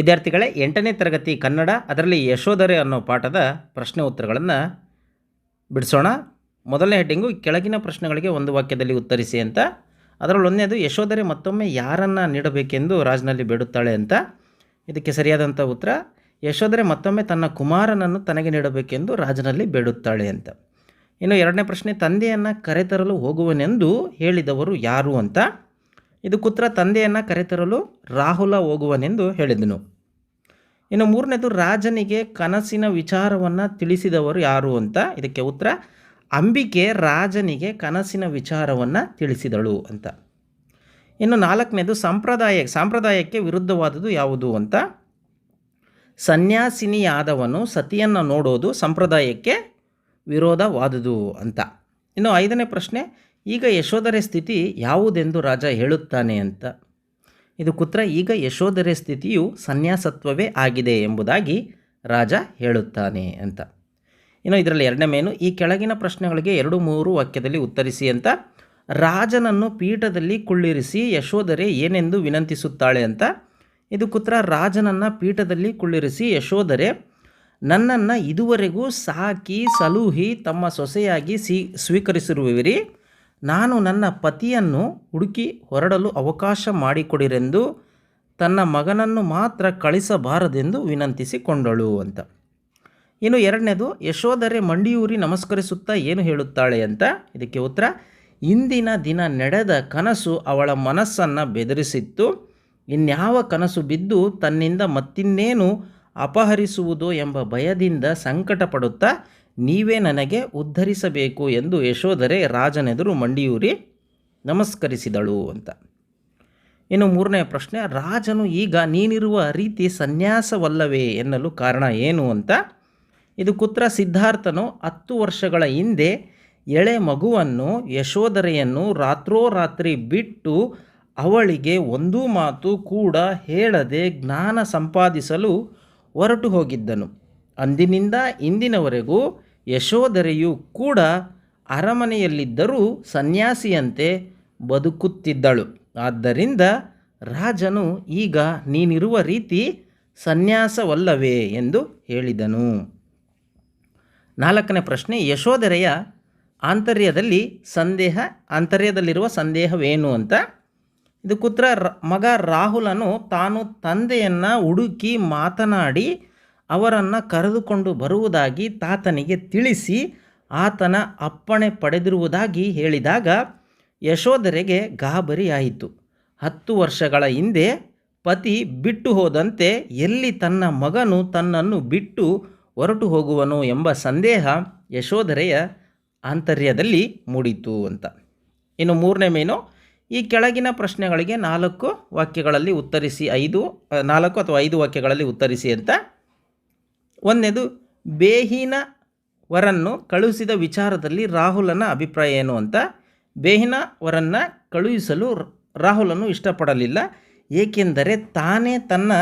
ವಿದ್ಯಾರ್ಥಿಗಳೇ ಎಂಟನೇ ತರಗತಿ ಕನ್ನಡ, ಅದರಲ್ಲಿ ಯಶೋಧರೆ ಅನ್ನೋ ಪಾಠದ ಪ್ರಶ್ನೆ ಉತ್ತರಗಳನ್ನು ಬಿಡಿಸೋಣ. ಮೊದಲನೇ ಹೆಡ್ಡಿಂಗು, ಕೆಳಗಿನ ಪ್ರಶ್ನೆಗಳಿಗೆ ಒಂದು ವಾಕ್ಯದಲ್ಲಿ ಉತ್ತರಿಸಿ ಅಂತ. ಅದರಲ್ಲಿ ಒಂದನೇದು ಯಶೋಧರೆ ಮತ್ತೊಮ್ಮೆ ಯಾರನ್ನು ನೀಡಬೇಕೆಂದು ರಾಜ್ನಲ್ಲಿ ಬೇಡುತ್ತಾಳೆ ಅಂತ. ಇದಕ್ಕೆ ಸರಿಯಾದಂಥ ಉತ್ತರ, ಯಶೋಧರೆ ಮತ್ತೊಮ್ಮೆ ತನ್ನ ಕುಮಾರನನ್ನು ತನಗೆ ನೀಡಬೇಕೆಂದು ರಾಜನಲ್ಲಿ ಬೇಡುತ್ತಾಳೆ ಅಂತ. ಇನ್ನು ಎರಡನೇ ಪ್ರಶ್ನೆ, ತಂದೆಯನ್ನು ಕರೆತರಲು ಹೋಗುವನೆಂದು ಹೇಳಿದವರು ಯಾರು ಅಂತ. ಇದಕ್ಕುತ್ತರ, ತಂದೆಯನ್ನು ಕರೆತರಲು ರಾಹುಲ ಹೋಗುವನೆಂದು ಹೇಳಿದನು. ಇನ್ನು ಮೂರನೇದು ರಾಜನಿಗೆ ಕನಸಿನ ವಿಚಾರವನ್ನು ತಿಳಿಸಿದವರು ಯಾರು ಅಂತ ಇದಕ್ಕೆ ಉತ್ತರ, ಅಂಬಿಕೆ ರಾಜನಿಗೆ ಕನಸಿನ ವಿಚಾರವನ್ನು ತಿಳಿಸಿದಳು ಅಂತ. ಇನ್ನು ನಾಲ್ಕನೇದು ಸಂಪ್ರದಾಯ, ಸಂಪ್ರದಾಯಕ್ಕೆ ವಿರುದ್ಧವಾದುದು ಯಾವುದು ಅಂತ? ಸನ್ಯಾಸಿನಿಯಾದವನು ಸತಿಯನ್ನು ನೋಡೋದು ಸಂಪ್ರದಾಯಕ್ಕೆ ವಿರೋಧವಾದುದು ಅಂತ. ಇನ್ನು ಐದನೇ ಪ್ರಶ್ನೆ, ಈಗ ಯಶೋಧರೆ ಸ್ಥಿತಿ ಯಾವುದೆಂದು ರಾಜ ಹೇಳುತ್ತಾನೆ ಅಂತ. ಇದು ಕುತ್ರ ಈಗ ಯಶೋಧರೆ ಸ್ಥಿತಿಯು ಸನ್ಯಾಸತ್ವವೇ ಆಗಿದೆ ಎಂಬುದಾಗಿ ರಾಜ ಹೇಳುತ್ತಾನೆ ಅಂತ. ಇನ್ನು ಇದರಲ್ಲಿ ಎರಡನೇ ಮೇನು, ಈ ಕೆಳಗಿನ ಪ್ರಶ್ನೆಗಳಿಗೆ ಎರಡು ಮೂರು ವಾಕ್ಯದಲ್ಲಿ ಉತ್ತರಿಸಿ ಅಂತ, ರಾಜನನ್ನು ಪೀಠದಲ್ಲಿ ಕುಳ್ಳಿರಿಸಿ ಯಶೋಧರೆ ಏನೆಂದು ವಿನಂತಿಸುತ್ತಾಳೆ ಅಂತ. ಇದು ಕುತ್ರ ರಾಜನನ್ನು ಪೀಠದಲ್ಲಿ ಕುಳ್ಳಿರಿಸಿ ಯಶೋಧರೆ, ನನ್ನನ್ನು ಇದುವರೆಗೂ ಸಾಕಿ, ಸಲೂಹಿ ತಮ್ಮ ಸೊಸೆಯಾಗಿ ಸ್ವೀಕರಿಸಿರುವಿರಿ. ನಾನು ನನ್ನ ಪತಿಯನ್ನು ಹುಡುಕಿ ಹೊರಡಲು ಅವಕಾಶ ಮಾಡಿಕೊಡಿರೆಂದು ತನ್ನ ಮಗನನ್ನು ಮಾತ್ರ ಕಳಿಸಬಾರದೆಂದು ವಿನಂತಿಸಿಕೊಂಡಳು ಅಂತ. ಇನ್ನು ಎರಡನೇದು, ಯಶೋಧರೆ ಮಂಡಿಯೂರಿ ನಮಸ್ಕರಿಸುತ್ತಾ ಏನು ಹೇಳುತ್ತಾಳೆ ಅಂತ? ಇದಕ್ಕೆ ಉತ್ತರ, ಇಂದಿನ ದಿನ ನಡೆದ ಕನಸು ಅವಳ ಮನಸ್ಸನ್ನು ಬೆದರಿಸಿತ್ತು. ಇನ್ಯಾವ ಕನಸು ಬಿದ್ದು ತನ್ನಿಂದ ಮತ್ತಿನ್ನೇನು ಅಪಹರಿಸುವುದು ಎಂಬ ಭಯದಿಂದ ಸಂಕಟ ಪಡುತ್ತಾ ನೀವೇ ನನಗೆ ಉದ್ಧರಿಸಬೇಕು ಎಂದು ಯಶೋಧರೆ ರಾಜನೆದುರು ಮಂಡಿಯೂರಿ ನಮಸ್ಕರಿಸಿದಳು ಅಂತ. ಇನ್ನು ಮೂರನೇ ಪ್ರಶ್ನೆ, ರಾಜನು ಈಗ ನೀನಿರುವ ರೀತಿ ಸನ್ಯಾಸವಲ್ಲವೇ ಎನ್ನಲು ಕಾರಣ ಏನು ಅಂತ. ಇದು ಕುತ್ರ ಸಿದ್ಧಾರ್ಥನು ಹತ್ತು ವರ್ಷಗಳ ಹಿಂದೆ ಎಳೆ ಮಗುವನ್ನು ಯಶೋಧರೆಯನ್ನು ರಾತ್ರೋರಾತ್ರಿ ಬಿಟ್ಟು ಅವಳಿಗೆ ಒಂದು ಮಾತು ಕೂಡ ಹೇಳದೆ ಜ್ಞಾನ ಸಂಪಾದಿಸಲು ಹೊರಟು ಹೋಗಿದ್ದನು. ಅಂದಿನಿಂದ ಇಂದಿನವರೆಗೂ ಯಶೋಧರೆಯು ಕೂಡ ಅರಮನೆಯಲ್ಲಿದ್ದರೂ ಸನ್ಯಾಸಿಯಂತೆ ಬದುಕುತ್ತಿದ್ದಳು. ಆದ್ದರಿಂದ ರಾಜನು, ಈಗ ನೀನಿರುವ ರೀತಿ ಸನ್ಯಾಸವಲ್ಲವೇ? ಎಂದು ಹೇಳಿದನು. ನಾಲ್ಕನೇ ಪ್ರಶ್ನೆ, ಯಶೋಧರೆಯ ಆಂತರ್ಯದಲ್ಲಿ ಸಂದೇಹ, ಆಂತರ್ಯದಲ್ಲಿರುವ ಸಂದೇಹವೇನು ಅಂತ? ಇದು ಕುತ್ರ ಮಗ ರಾಹುಲನು ತಾನು ತಂದೆಯನ್ನು ಹುಡುಕಿ ಮಾತನಾಡಿ ಅವರನ್ನು ಕರೆದುಕೊಂಡು ಬರುವುದಾಗಿ ತಾತನಿಗೆ ತಿಳಿಸಿ ಆತನ ಅಪ್ಪಣೆ ಪಡೆದಿರುವುದಾಗಿ ಹೇಳಿದಾಗ ಯಶೋಧರೆಗೆ ಗಾಬರಿಯಾಯಿತು. ಹತ್ತು ವರ್ಷಗಳ ಹಿಂದೆ ಪತಿ ಬಿಟ್ಟು ಹೋದಂತೆ ಎಲ್ಲಿ ತನ್ನ ಮಗನು ತನ್ನನ್ನು ಬಿಟ್ಟು ಹೊರಟು ಹೋಗುವನು ಎಂಬ ಸಂದೇಹ ಯಶೋಧರೆಯ ಆಂತರ್ಯದಲ್ಲಿ ಮೂಡಿತು ಅಂತ. ಇನ್ನು ಮೂರನೇ ಮೇನು, ಈ ಕೆಳಗಿನ ಪ್ರಶ್ನೆಗಳಿಗೆ ನಾಲ್ಕು ವಾಕ್ಯಗಳಲ್ಲಿ ಉತ್ತರಿಸಿ ಐದು, ನಾಲ್ಕು ಅಥವಾ ಐದು ವಾಕ್ಯಗಳಲ್ಲಿ ಉತ್ತರಿಸಿ ಅಂತ ಒಂದನೇದು ಬೇಹಿನವರನ್ನು ಕಳುಹಿಸಿದ ವಿಚಾರದಲ್ಲಿ ರಾಹುಲನ ಅಭಿಪ್ರಾಯ ಏನು ಅಂತ? ಬೇಹಿನ ವರನ್ನು ಕಳುಹಿಸಲು ರಾಹುಲನು ಇಷ್ಟಪಡಲಿಲ್ಲ. ಏಕೆಂದರೆ ತಾನೇ ತನ್ನ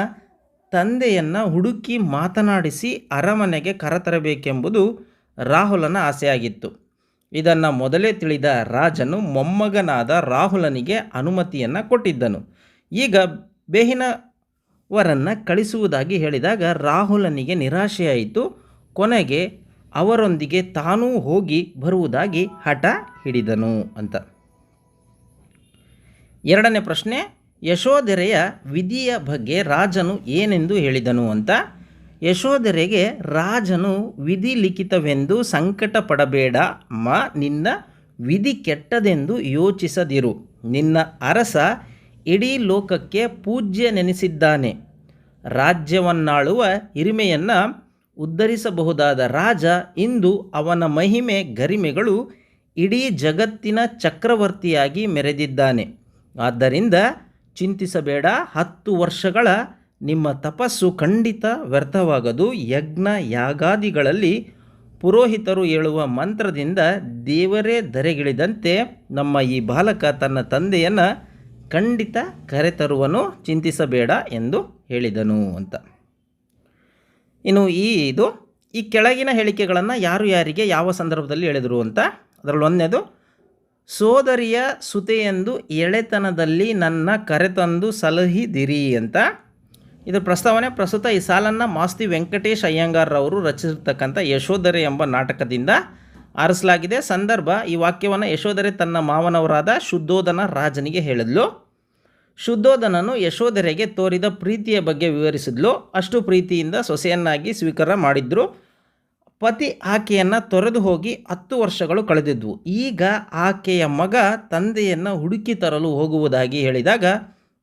ತಂದೆಯನ್ನು ಹುಡುಕಿ ಮಾತನಾಡಿಸಿ ಅರಮನೆಗೆ ಕರೆತರಬೇಕೆಂಬುದು ರಾಹುಲನ ಆಸೆಯಾಗಿತ್ತು. ಇದನ್ನು ಮೊದಲೇ ತಿಳಿದ ರಾಜನು ಮೊಮ್ಮಗನಾದ ರಾಹುಲನಿಗೆ ಅನುಮತಿಯನ್ನು ಕೊಟ್ಟಿದ್ದನು. ಈಗ ಬೇಹಿನವರನ್ನು ಕಳಿಸುವುದಾಗಿ ಹೇಳಿದಾಗ ರಾಹುಲನಿಗೆ ನಿರಾಶೆಯಾಯಿತು. ಕೊನೆಗೆ ಅವರೊಂದಿಗೆ ತಾನೂ ಹೋಗಿ ಬರುವುದಾಗಿ ಹಠ ಹಿಡಿದನು ಅಂತ. ಎರಡನೇ ಪ್ರಶ್ನೆ, ಯಶೋಧರೆಯ ವಿಧಿಯ ಬಗ್ಗೆ ರಾಜನು ಏನೆಂದು ಹೇಳಿದನು ಅಂತ. ಯಶೋಧರೆಗೆ, ರಾಜನು ವಿಧಿ ಲಿಖಿತವೆಂದು ಸಂಕಟ ಪಡಬೇಡ ಮ, ನಿನ್ನ ವಿಧಿ ಕೆಟ್ಟದೆಂದು ಯೋಚಿಸದಿರು. ನಿನ್ನ ಅರಸ ಇಡೀ ಲೋಕಕ್ಕೆ ಪೂಜ್ಯ ನೆನೆಸಿದ್ದಾನೆ ರಾಜ್ಯವನ್ನಾಳುವ ಹಿರಿಮೆಯನ್ನು ಉದ್ಧರಿಸಬಹುದಾದ ರಾಜ ಇಂದು ಅವನ ಮಹಿಮೆ ಗರಿಮೆಗಳು ಇಡೀ ಜಗತ್ತಿನ ಚಕ್ರವರ್ತಿಯಾಗಿ ಮೆರೆದಿದ್ದಾನೆ. ಆದ್ದರಿಂದ ಚಿಂತಿಸಬೇಡ, ಹತ್ತು ವರ್ಷಗಳ ನಿಮ್ಮ ತಪಸ್ಸು ಖಂಡಿತ ವ್ಯರ್ಥವಾಗದು. ಯಜ್ಞ ಯಾಗಾದಿಗಳಲ್ಲಿ ಪುರೋಹಿತರು ಹೇಳುವ ಮಂತ್ರದಿಂದ ದೇವರೇ ಧರೆಗಿಳಿದಂತೆ ನಮ್ಮ ಈ ಬಾಲಕ ತನ್ನ ತಂದೆಯನ್ನು ಖಂಡಿತ ಕರೆತರುವನು ಚಿಂತಿಸಬೇಡ ಎಂದು ಹೇಳಿದನು ಅಂತ. ಇನ್ನು ಈ ಇದು, ಈ ಕೆಳಗಿನ ಹೇಳಿಕೆಗಳನ್ನು ಯಾರು ಯಾರಿಗೆ ಯಾವ ಸಂದರ್ಭದಲ್ಲಿ ಹೇಳಿದರು ಅಂತ, ಅದರಲ್ಲಿ ಒಂದನೇದು, ಸೋದರಿಯ ಸುತೆಯೆಂದು ಎಳೆತನದಲ್ಲಿ ನನ್ನ ಕರೆತಂದು ಸಲಹಿದಿರಿ ಅಂತ. ಇದರ ಪ್ರಸ್ತಾವನೆ. ಪ್ರಸ್ತುತ ಈ ಸಾಲನ್ನು ಮಾಸ್ತಿ ವೆಂಕಟೇಶ್ ಅಯ್ಯಂಗಾರ್ರವರು ರಚಿಸಿರ್ತಕ್ಕಂಥ ಯಶೋಧರೆ ಎಂಬ ನಾಟಕದಿಂದ ಆರಿಸಲಾಗಿದೆ. ಸಂದರ್ಭ, ಈ ವಾಕ್ಯವನ್ನು ಯಶೋಧರೆ ತನ್ನ ಮಾವನವರಾದ ಶುದ್ಧೋಧನ ರಾಜನಿಗೆ ಹೇಳಿದ್ಲು. ಶುದ್ಧೋಧನನು ಯಶೋಧರೆಗೆ ತೋರಿದ ಪ್ರೀತಿಯ ಬಗ್ಗೆ ವಿವರಿಸಿದ್ಲು. ಅಷ್ಟು ಪ್ರೀತಿಯಿಂದ ಸೊಸೆಯನ್ನಾಗಿ ಸ್ವೀಕಾರ ಮಾಡಿದ್ರು. ಪತಿ ಆಕೆಯನ್ನು ತೊರೆದು ಹೋಗಿ ಹತ್ತು ವರ್ಷಗಳು ಕಳೆದಿದ್ವು. ಈಗ ಆಕೆಯ ಮಗ ತಂದೆಯನ್ನು ಹುಡುಕಿ ತರಲು ಹೋಗುವುದಾಗಿ ಹೇಳಿದಾಗ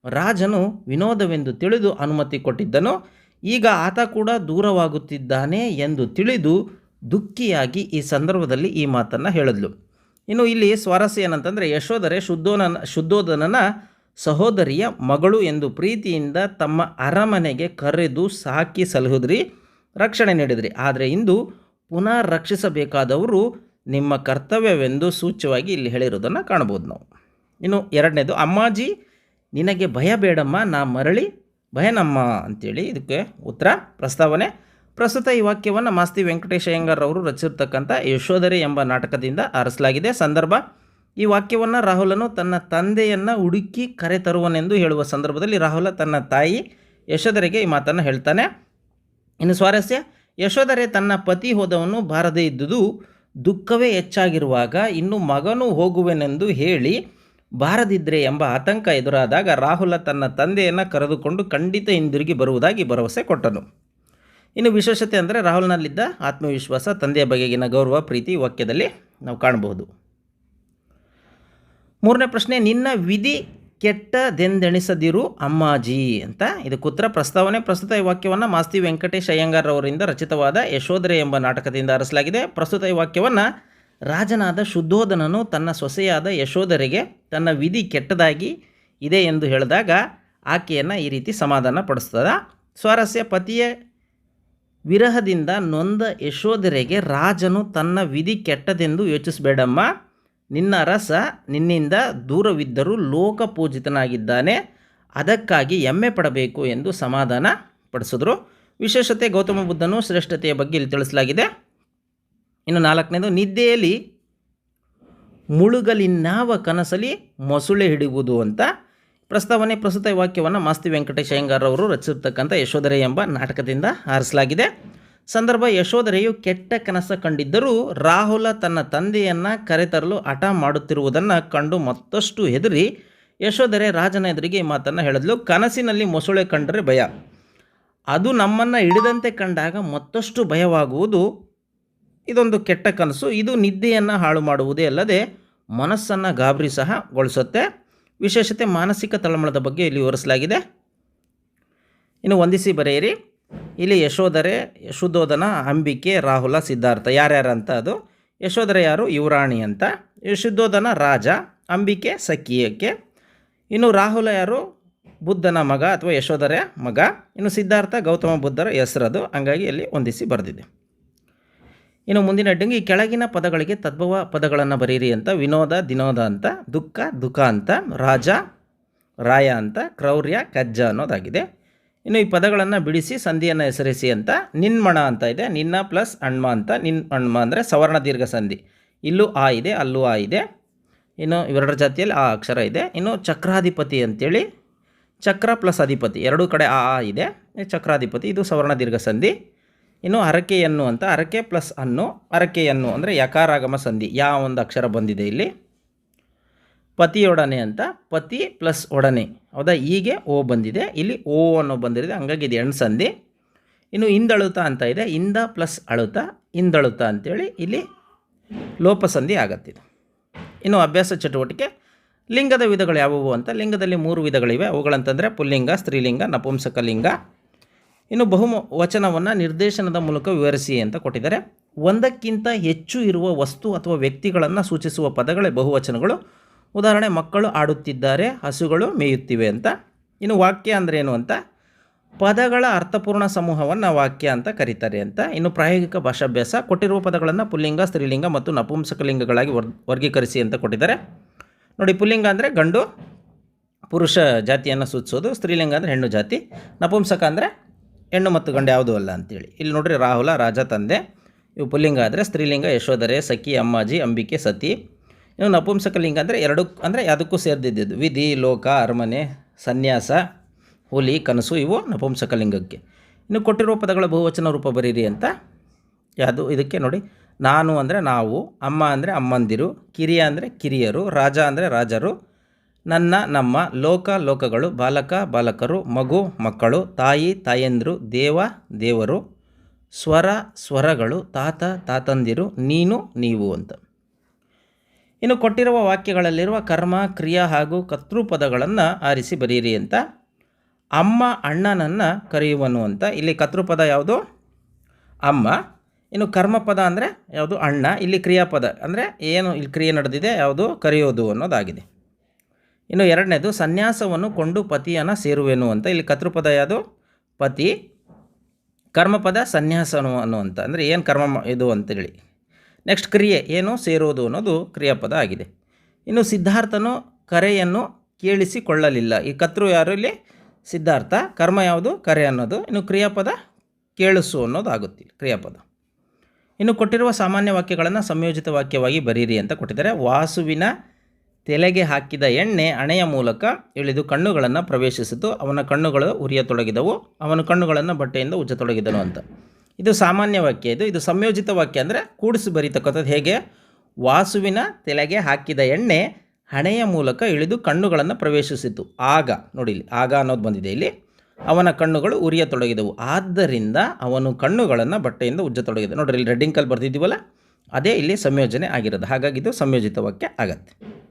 ರಾಜನು ವಿನೋದವೆಂದು ತಿಳಿದು ಅನುಮತಿ ಕೊಟ್ಟಿದ್ದನು. ಈಗ ಆತ ಕೂಡ ದೂರವಾಗುತ್ತಿದ್ದಾನೆ ಎಂದು ತಿಳಿದು ದುಃಖಿಯಾಗಿ ಈ ಸಂದರ್ಭದಲ್ಲಿ ಈ ಮಾತನ್ನು ಹೇಳಿದ್ಲು. ಇನ್ನು ಇಲ್ಲಿ ಸ್ವಾರಸ್ಯ ಏನಂತಂದರೆ, ಯಶೋಧರೆ ಶುದ್ಧೋನ ಶುದ್ಧೋಧನನ ಸಹೋದರಿಯ ಮಗಳು ಎಂದು ಪ್ರೀತಿಯಿಂದ ತಮ್ಮ ಅರಮನೆಗೆ ಕರೆದು ಸಾಕಿ ಸಲಹುದ್ರಿ, ರಕ್ಷಣೆ ನೀಡಿದ್ರಿ. ಆದರೆ ಇಂದು ಪುನಃ ರಕ್ಷಿಸಬೇಕಾದವರು ನಿಮ್ಮ ಕರ್ತವ್ಯವೆಂದು ಸೂಚ್ಯವಾಗಿ ಇಲ್ಲಿ ಹೇಳಿರೋದನ್ನು ಕಾಣ್ಬೋದು ನಾವು. ಇನ್ನು ಎರಡನೇದು, ಅಮ್ಮಾಜಿ, ನಿನಗೆ ಭಯ ಬೇಡಮ್ಮ, ನಾ ಮರಳಿ, ಭಯನಮ್ಮ ಅಂತೇಳಿ ಇದಕ್ಕೆ ಉತ್ತರ, ಪ್ರಸ್ತಾವನೆ. ಪ್ರಸ್ತುತ ಈ ವಾಕ್ಯವನ್ನು ಮಾಸ್ತಿ ವೆಂಕಟೇಶ ಅಯ್ಯಂಗಾರ್ ಅವರು ರಚಿಸಿರ್ತಕ್ಕಂಥ ಯಶೋಧರೆ ಎಂಬ ನಾಟಕದಿಂದ ಆರಿಸಲಾಗಿದೆ. ಸಂದರ್ಭ, ಈ ವಾಕ್ಯವನ್ನು ರಾಹುಲನು ತನ್ನ ತಂದೆಯನ್ನು ಹುಡುಕಿ ಕರೆತರುವನೆಂದು ಹೇಳುವ ಸಂದರ್ಭದಲ್ಲಿ ರಾಹುಲ ತನ್ನ ತಾಯಿ ಯಶೋಧರೆಗೆ ಈ ಮಾತನ್ನು ಹೇಳ್ತಾನೆ. ಇನ್ನು ಸ್ವಾರಸ್ಯ, ಯಶೋಧರೆ ತನ್ನ ಪತಿ ಹೋದವನು ಬಾರದೇ ಇದ್ದುದು ದುಃಖವೇ ಹೆಚ್ಚಾಗಿರುವಾಗ ಇನ್ನು ಮಗನು ಹೋಗುವೆನೆಂದು ಹೇಳಿ ಬಾರದಿದ್ರೆ ಎಂಬ ಆತಂಕ ಎದುರಾದಾಗ ರಾಹುಲ ತನ್ನ ತಂದೆಯನ್ನು ಕರೆದುಕೊಂಡು ಖಂಡಿತ ಹಿಂದಿರುಗಿ ಬರುವುದಾಗಿ ಭರವಸೆ ಕೊಟ್ಟನು. ಇನ್ನು ವಿಶೇಷತೆ ಅಂದರೆ ರಾಹುಲ್ನಲ್ಲಿದ್ದ ಆತ್ಮವಿಶ್ವಾಸ, ತಂದೆಯ ಬಗೆಗಿನ ಗೌರವ, ಪ್ರೀತಿ, ವಾಕ್ಯದಲ್ಲಿ ನಾವು ಕಾಣಬಹುದು. ಮೂರನೇ ಪ್ರಶ್ನೆ, ನಿನ್ನ ವಿಧಿ ಕೆಟ್ಟದೆಂದೆಣಿಸದಿರು ಅಮ್ಮಾಜಿ ಅಂತ. ಇದಕ್ಕೆ ಉತ್ತರ, ಪ್ರಸ್ತಾವನೆ, ಪ್ರಸ್ತುತ ಈ ವಾಕ್ಯವನ್ನು ಮಾಸ್ತಿ ವೆಂಕಟೇಶ್ ಅಯ್ಯಂಗಾರ್ ಅವರಿಂದ ರಚಿತವಾದ ಯಶೋಧರೆ ಎಂಬ ನಾಟಕದಿಂದ ಆರಿಸಲಾಗಿದೆ. ಪ್ರಸ್ತುತ ಈ ವಾಕ್ಯವನ್ನು ರಾಜನಾದ ಶುದ್ಧೋಧನನು ತನ್ನ ಸೊಸೆಯಾದ ಯಶೋಧರೆಗೆ ತನ್ನ ವಿಧಿ ಕೆಟ್ಟದಾಗಿ ಇದೆ ಎಂದು ಹೇಳಿದಾಗ ಆಕೆಯನ್ನು ಈ ರೀತಿ ಸಮಾಧಾನ ಪಡಿಸ್ತದ ಸ್ವಾರಸ್ಯ, ಪತಿಯ ವಿರಹದಿಂದ ನೊಂದ ಯಶೋಧರೆಗೆ ರಾಜನು ತನ್ನ ವಿಧಿ ಕೆಟ್ಟದೆಂದು ಯೋಚಿಸಬೇಡಮ್ಮ. ನಿನ್ನ ರಸ ನಿನ್ನಿಂದ ದೂರವಿದ್ದರೂ ಲೋಕಪೂಜಿತನಾಗಿದ್ದಾನೆ ಅದಕ್ಕಾಗಿ ಹೆಮ್ಮೆ ಪಡಬೇಕು ಎಂದು ಸಮಾಧಾನ ಪಡಿಸಿದ್ರು. ವಿಶೇಷತೆ ಗೌತಮ ಬುದ್ಧನು ಶ್ರೇಷ್ಠತೆಯ ಬಗ್ಗೆ ಇಲ್ಲಿ ತಿಳಿಸಲಾಗಿದೆ. ಇನ್ನು ನಾಲ್ಕನೇದು, ನಿದ್ದೆಯಲ್ಲಿ ಮುಳುಗಲಿನ್ನಾವ ಕನಸಲಿ ಮೊಸುಳೆ ಹಿಡಿಯುವುದು ಅಂತ. ಪ್ರಸ್ತಾವನೆ ಪ್ರಸ್ತುತ ವಾಕ್ಯವನ್ನು ಮಾಸ್ತಿ ವೆಂಕಟೇಶ ಅಯ್ಯಂಗಾರವರು ರಚಿಸಿರ್ತಕ್ಕಂಥ ಯಶೋಧರೆ ಎಂಬ ನಾಟಕದಿಂದ ಆರಿಸಲಾಗಿದೆ. ಸಂದರ್ಭ, ಯಶೋಧರೆಯು ಕೆಟ್ಟ ಕನಸ ಕಂಡಿದ್ದರೂ ರಾಹುಲ ತನ್ನ ತಂದೆಯನ್ನು ಕರೆತರಲು ಹಠ ಮಾಡುತ್ತಿರುವುದನ್ನು ಕಂಡು ಮತ್ತಷ್ಟು ಹೆದರಿ ಯಶೋಧರೆ ರಾಜನ ಎದುರಿಗೆ ಈ ಮಾತನ್ನು ಹೇಳಿದ್ಲು. ಕನಸಿನಲ್ಲಿ ಮೊಸಳೆ ಕಂಡರೆ ಭಯ. ಅದು ನಮ್ಮನ್ನು ಹಿಡಿದಂತೆ ಕಂಡಾಗ ಮತ್ತಷ್ಟು ಭಯವಾಗುವುದು ಇದೊಂದು ಕೆಟ್ಟ ಕನಸು. ಇದು ನಿದ್ದೆಯನ್ನು ಹಾಳು ಮಾಡುವುದೇ ಅಲ್ಲದೆ ಮನಸ್ಸನ್ನು ಗಾಬರಿ ಸಹ ಗೊಳಿಸುತ್ತೆ. ವಿಶೇಷತೆ ಮಾನಸಿಕ ತಳಮಳದ ಬಗ್ಗೆ ಇಲ್ಲಿ ವಿವರಿಸಲಾಗಿದೆ. ಇನ್ನು ಹೊಂದಿಸಿ ಬರೆಯಿರಿ. ಇಲ್ಲಿ ಯಶೋಧರೆ ಯಶೋಧೋಧನ ಅಂಬಿಕೆ, ರಾಹುಲ, ಸಿದ್ಧಾರ್ಥ. ಯಾರ್ಯಾರು ಅಂತ ಅದು? ಯಶೋಧರೆ ಯಾರು? ಯುವರಾಣಿ ಅಂತ. ಯಶೋಧೋಧನ ರಾಜ, ಅಂಬಿಕೆ, ಸಖಿಯಕ್ಕೆ. ಇನ್ನು ರಾಹುಲ ಯಾರು? ಬುದ್ಧನ ಮಗ ಅಥವಾ ಯಶೋಧರೆಯ ಮಗ. ಇನ್ನು ಸಿದ್ಧಾರ್ಥ, ಗೌತಮ ಬುದ್ಧರ ಹೆಸರದು. ಹಂಗಾಗಿ ಇಲ್ಲಿ ಹೊಂದಿಸಿ ಬರೆದಿದೆ. ಇನ್ನು ಮುಂದಿನ ಹೆಡ್ಡಿಂಗ್ ಈ ಕೆಳಗಿನ ಪದಗಳಿಗೆ ತದ್ಭವ ಪದಗಳನ್ನು ಬರೀರಿ ಅಂತ, ವಿನೋದ, ದಿನೋದ ಅಂತ, ದುಃಖ ದುಃಖ ಅಂತ, ರಾಜ, ರಾಯ ಅಂತ, ಕ್ರೌರ್ಯ, ಕಜ್ಜ ಅನ್ನೋದಾಗಿದೆ. ಇನ್ನು ಈ ಪದಗಳನ್ನು ಬಿಡಿಸಿ, ಸಂಧಿಯನ್ನು ಹೆಸರಿಸಿ ಅಂತ, ನಿನ್ಮಣ ಅಂತ ಇದೆ, ನಿನ್ನ ಪ್ಲಸ್ ಅಣ್ಮ ಅಂತ, ನಿನ್ ಅಣ್ಮ ಅಂದರೆ ಸವರ್ಣ ದೀರ್ಘ ಸಂಧಿ. ಇಲ್ಲೂ ಆ ಇದೆ, ಅಲ್ಲೂ ಆ ಇದೆ. ಇನ್ನು ಇವೆರಡರ ಜಾತಿಯಲ್ಲಿ ಆ ಅಕ್ಷರ ಇದೆ. ಇನ್ನು ಚಕ್ರಾಧಿಪತಿ ಅಂತೇಳಿ, ಚಕ್ರ ಪ್ಲಸ್ ಅಧಿಪತಿ, ಎರಡೂ ಕಡೆ ಆ ಆ ಇದೆ. ಚಕ್ರಾಧಿಪತಿ, ಇದು ಸವರ್ಣ ದೀರ್ಘ ಸಂಧಿ. ಇನ್ನು ಹರಕೆಯನ್ನು ಅಂತ, ಹರಕೆ ಪ್ಲಸ್ ಅನ್ನು ಹರಕೆಯನ್ನು ಅಂದರೆ ಯಕಾರಾಗಮ ಸಂಧಿ, ಯಾವ ಒಂದು ಅಕ್ಷರ ಬಂದಿದೆ ಇಲ್ಲಿ? ಪತಿಯೊಡನೆ ಅಂತ, ಪತಿ ಪ್ಲಸ್ ಒಡನೆ, ಹೌದಾ? ಹೀಗೆ ಓ ಬಂದಿದೆ, ಇಲ್ಲಿ ಓ ಅನ್ನೋ ಬಂದಿದೆ ಹಂಗಾಗಿ ಇದು ಹೆಣ್ಣು ಸಂಧಿ. ಇನ್ನು ಹಿಂದಳುತ ಅಂತ ಇದೆ ಹಿಂದ ಪ್ಲಸ್ ಅಳುತ ಹಿಂದಳುತ ಅಂತೇಳಿ ಇಲ್ಲಿ ಲೋಪಸಂಧಿ ಆಗತ್ತಿದೆ. ಇನ್ನು ಅಭ್ಯಾಸ ಚಟುವಟಿಕೆ, ಲಿಂಗದ ವಿಧಗಳು ಯಾವುವು ಅಂತ, ಲಿಂಗದಲ್ಲಿ ಮೂರು ವಿಧಗಳಿವೆ, ಅವುಗಳಂತಂದರೆ ಪುಲ್ಲಿಂಗ, ಸ್ತ್ರೀಲಿಂಗ, ನಪುಂಸಕಲಿಂಗ. ಇನ್ನು ಬಹು ವಚನವನ್ನು ನಿರ್ದೇಶನದ ಮೂಲಕ ವಿವರಿಸಿ ಅಂತ ಕೊಟ್ಟಿದ್ದಾರೆ. ಒಂದಕ್ಕಿಂತ ಹೆಚ್ಚು ಇರುವ ವಸ್ತು ಅಥವಾ ವ್ಯಕ್ತಿಗಳನ್ನು ಸೂಚಿಸುವ ಪದಗಳೇ ಬಹುವಚನಗಳು. ಉದಾಹರಣೆ, ಮಕ್ಕಳು ಆಡುತ್ತಿದ್ದಾರೆ, ಹಸುಗಳು ಮೇಯುತ್ತಿವೆ ಅಂತ. ಇನ್ನು ವಾಕ್ಯ ಅಂದರೆ ಏನು ಅಂತ? ಪದಗಳ ಅರ್ಥಪೂರ್ಣ ಸಮೂಹವನ್ನು ವಾಕ್ಯ ಅಂತ ಕರೀತಾರೆ ಅಂತ. ಇನ್ನು ಪ್ರಾಯೋಗಿಕ ಭಾಷಾಭ್ಯಾಸ, ಕೊಟ್ಟಿರುವ ಪದಗಳನ್ನು ಪುಲ್ಲಿಂಗ, ಸ್ತ್ರೀಲಿಂಗ ಮತ್ತು ನಪುಂಸಕಲಿಂಗಗಳಾಗಿ ವರ್ ವರ್ಗೀಕರಿಸಿ ಅಂತ ಕೊಟ್ಟಿದ್ದಾರೆ. ನೋಡಿ, ಪುಲ್ಲಿಂಗ ಅಂದರೆ ಗಂಡು, ಪುರುಷ ಜಾತಿಯನ್ನು ಸೂಚಿಸೋದು, ಸ್ತ್ರೀಲಿಂಗ ಅಂದರೆ ಹೆಣ್ಣು ಜಾತಿ, ನಪುಂಸಕ ಅಂದರೆ ಹೆಣ್ಣು ಮತ್ತು ಗಂಡು ಯಾವುದೂ ಅಲ್ಲ ಅಂತೇಳಿ. ಇಲ್ಲಿ ನೋಡ್ರಿ ರಾಹುಲ, ರಾಜ ತಂದೆ, ಇವು ಪುಲ್ಲಿಂಗ ಆದರೆ ಸ್ತ್ರೀಲಿಂಗ, ಯಶೋಧರೆ, ಸಖಿ, ಅಮ್ಮಾಜಿ, ಅಂಬಿಕೆ, ಸತಿ. ಇನ್ನು ನಪುಂಸಕಲಿಂಗ ಅಂದರೆ ಎರಡು ಅಂದರೆ ಯಾವುದಕ್ಕೂ ಸೇರಿದ್ದಿದ್ದು ವಿಧಿ, ಲೋಕ, ಅರಮನೆ, ಸನ್ಯಾಸ, ಹುಲಿ, ಕನಸು ಇವು ನಪುಂಸಕಲಿಂಗಕ್ಕೆ ಇನ್ನು ಕೊಟ್ಟಿರುವ ಪದಗಳ ಬಹುವಚನ ರೂಪ ಬರೀರಿ ಅಂತ ಯಾವುದು? ಇದಕ್ಕೆ ನೋಡಿ, ನಾನು ಅಂದರೆ ನಾವು, ಅಮ್ಮ ಅಂದರೆ ಅಮ್ಮಂದಿರು, ಕಿರಿಯ ಅಂದರೆ ಕಿರಿಯರು, ರಾಜ ಅಂದರೆ ರಾಜರು ನನ್ನ, ನಮ್ಮ, ಲೋಕ, ಲೋಕಗಳು, ಬಾಲಕ, ಬಾಲಕರು, ಮಗು, ಮಕ್ಕಳು, ತಾಯಿ, ತಾಯಂದಿರು, ದೇವ, ದೇವರು, ಸ್ವರ, ಸ್ವರಗಳು, ತಾತ, ತಾತಂದಿರು, ನೀನು, ನೀವು ಅಂತ. ಇನ್ನು ಕೊಟ್ಟಿರುವ ವಾಕ್ಯಗಳಲ್ಲಿರುವ ಕರ್ಮ, ಕ್ರಿಯಾ ಹಾಗೂ ಕರ್ತೃಪದಗಳನ್ನು ಆರಿಸಿ ಬರೀರಿ ಅಂತ ಅಮ್ಮ ಅಣ್ಣನನ್ನು ಕರೆಯುವನು ಅಂತ. ಇಲ್ಲಿ ಕರ್ತೃಪದ ಯಾವುದು? ಅಮ್ಮ. ಇನ್ನು ಕರ್ಮಪದ ಅಂದರೆ ಯಾವುದು? ಅಣ್ಣ. ಇಲ್ಲಿ ಕ್ರಿಯಾಪದ ಅಂದರೆ ಏನು ಇಲ್ಲಿ ಕ್ರಿಯೆ ನಡೆದಿದೆ? ಯಾವುದು? ಕರೆಯೋದು ಅನ್ನೋದಾಗಿದೆ. ಇನ್ನು ಎರಡನೇದು, ಸನ್ಯಾಸವನ್ನು ಕೊಂಡು ಪತಿಯನ್ನು ಸೇರುವೆನು ಅಂತ. ಇಲ್ಲಿ ಕತೃಪದ ಯಾವುದು ಪತಿ. ಕರ್ಮಪದ ಸನ್ಯಾಸನು ಅನ್ನುವಂಥ ಅಂದರೆ ಏನು ಕರ್ಮ ಇದು ಅಂತೇಳಿ. ನೆಕ್ಸ್ಟ್ ಕ್ರಿಯೆ, ಏನು ಸೇರೋದು ಅನ್ನೋದು ಕ್ರಿಯಾಪದ ಆಗಿದೆ. ಇನ್ನು ಸಿದ್ಧಾರ್ಥನು ಕರೆಯನ್ನು ಕೇಳಿಸಿಕೊಳ್ಳಲಿಲ್ಲ. ಈ ಕರ್ತೃ ಯಾರು ಇಲ್ಲಿ? ಸಿದ್ಧಾರ್ಥ. ಕರ್ಮ ಯಾವುದು? ಕರೆ ಅನ್ನೋದು. ಇನ್ನು ಕ್ರಿಯಾಪದ ಕೇಳಿಸು ಅನ್ನೋದು ಆಗುತ್ತೆ ಕ್ರಿಯಾಪದ. ಇನ್ನು ಕೊಟ್ಟಿರುವ ಸಾಮಾನ್ಯ ವಾಕ್ಯಗಳನ್ನು ಸಂಯೋಜಿತ ವಾಕ್ಯವಾಗಿ ಬರೀರಿ ಅಂತ ಕೊಟ್ಟಿದ್ದಾರೆ. ವಾಸುವಿನ ತಲೆಗೆ ಹಾಕಿದ ಎಣ್ಣೆ ಹಣೆಯ ಮೂಲಕ ಇಳಿದು ಕಣ್ಣುಗಳನ್ನು ಪ್ರವೇಶಿಸಿತು. ಅವನ ಕಣ್ಣುಗಳು ಉರಿಯತೊಡಗಿದವು. ಅವನ ಕಣ್ಣುಗಳನ್ನು ಬಟ್ಟೆಯಿಂದ ಉಜ್ಜತೊಡಗಿದನು ಅಂತ. ಇದು ಸಾಮಾನ್ಯ ವಾಕ್ಯ ಇದು. ಇದು ಸಂಯೋಜಿತ ವಾಕ್ಯ ಅಂದರೆ ಕೂಡಿಸಿ ಬರೀತಕ್ಕಂಥದ್ದು ಹೇಗೆ? ವಾಸುವಿನ ತಲೆಗೆ ಹಾಕಿದ ಎಣ್ಣೆ ಹಣೆಯ ಮೂಲಕ ಇಳಿದು ಕಣ್ಣುಗಳನ್ನು ಪ್ರವೇಶಿಸಿತು. ಆಗ, ನೋಡಿ ಆಗ ಅನ್ನೋದು ಬಂದಿದೆ ಇಲ್ಲಿ. ಅವನ ಕಣ್ಣುಗಳು ಉರಿಯತೊಡಗಿದವು. ಆದ್ದರಿಂದ ಅವನು ಕಣ್ಣುಗಳನ್ನು ಬಟ್ಟೆಯಿಂದ ಉಜ್ಜತೊಡಗಿದ ನೋಡ್ರಿ, ಇಲ್ಲಿ ರೆಡ್ಡಿಂಗ್ ಕಲ್ ಬರ್ತಿದ್ದೀವಲ್ಲ ಅದೇ ಇಲ್ಲಿ ಸಂಯೋಜನೆ ಆಗಿರೋದು. ಹಾಗಾಗಿ ಇದು ಸಂಯೋಜಿತ ವಾಕ್ಯ ಆಗತ್ತೆ.